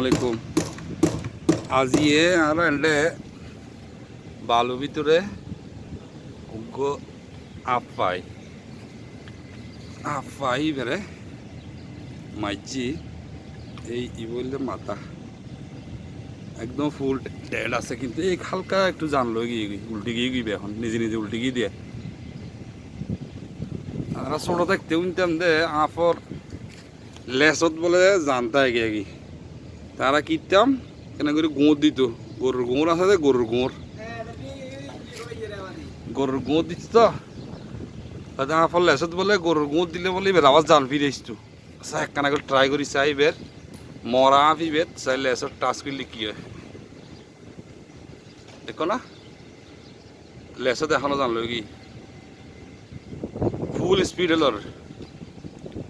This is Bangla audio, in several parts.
আলাইকুম। আজিয়ে আর এন্ডে বালু ভিতরে উগ্র আপাই আপাই বেড়ে মাইজি এই ই বললে মাথা একদম ফুল ডেড আছে কিন্তু এই হালকা একটু জানলো গিয়ে উল্টে গিয়ে গিয়ে এখন, নিজে নিজে উল্টে গিয়ে দিয়ে। আর ছোট থাকতে উনতাম দে, আফর লেসত বলে জানতা গিয়ে কি তারা কিনতাম কেন করে গোঁত দিত। গরুর গোঁর আছে গরুর গোঁর গরুর গোঁত দিত তো। তাতে আফর লেসত বলে গরুর গোঁত দিলে বলে এবার আবার জান ফিরে আসতো। আচ্ছা একখানা করে ট্রাই করি, চাই এবার। মরা ফিবের চাই লেসত টাচ করলে কি হয়? দেখো না। লেসত এখনও জানলো কি? ফুল স্পিড লর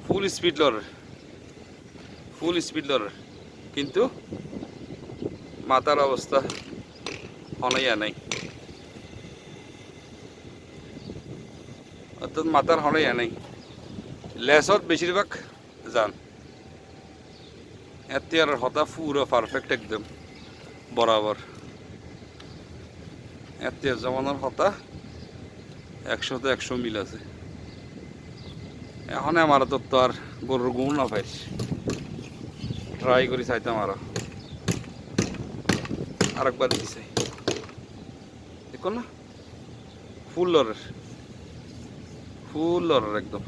ফুল স্পিড লর ফুল স্পিড লর কিন্তু মাথার অবস্থা হনাইয়া নাই। অর্থাৎ মাথার হনাইয়া নাই। লেসত বেশিরভাগ যান। এতিয়ার হতা পুরো পারফেক্ট একদম। বরাবর। এতিয়ার জমানোর হতা একশোতে একশো মিল আছে। এখন আমার তো আর গরুর গুণ না পাইস ট্রাই করি চাইতাম আরও আরেকবার দিছে দেখো না ফুল লরের ফুল লরের একদম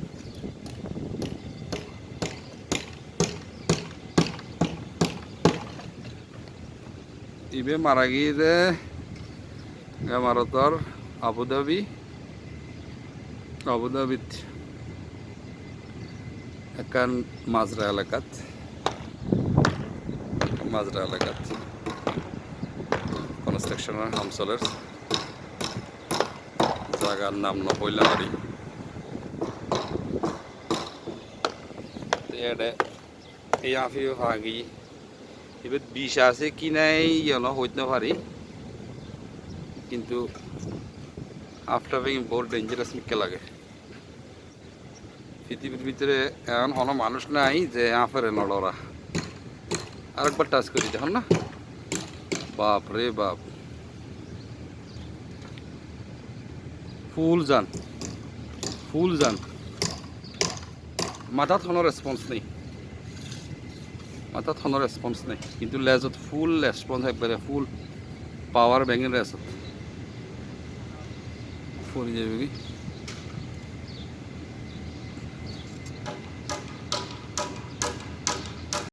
ইবে মারা গিয়ে ভারতর আবুধাবি আবুধাবিত একান মাজরা এলাকাত মাজরা এলাকাত কনস্ট্রাকশনের হামসলের জায়গার নাম নপৈলামারি এডে এই আফি ভাগি, এবার বিষ আছে কি নাই ইয়নো হইতে পারি। কিন্তু আফটার বহুত ডেঞ্জারাস মিকে লাগে। পৃথিবীর ভিতরে এমন কোনো মানুষ নাই যে আফেরে নড়রা আরেকবার টাচ করি দেখুন না। বাপ রে বাপ। ফুল যান ফুল যান মাথাত কোনো রেসপন্স নেই। মাথাত কোনো রেসপন্স নেই। কিন্তু লেজত ফুল রেসপন্স একবারে ফুল পাওয়ার ব্যাঙের রেসত ফুল যাবে কি?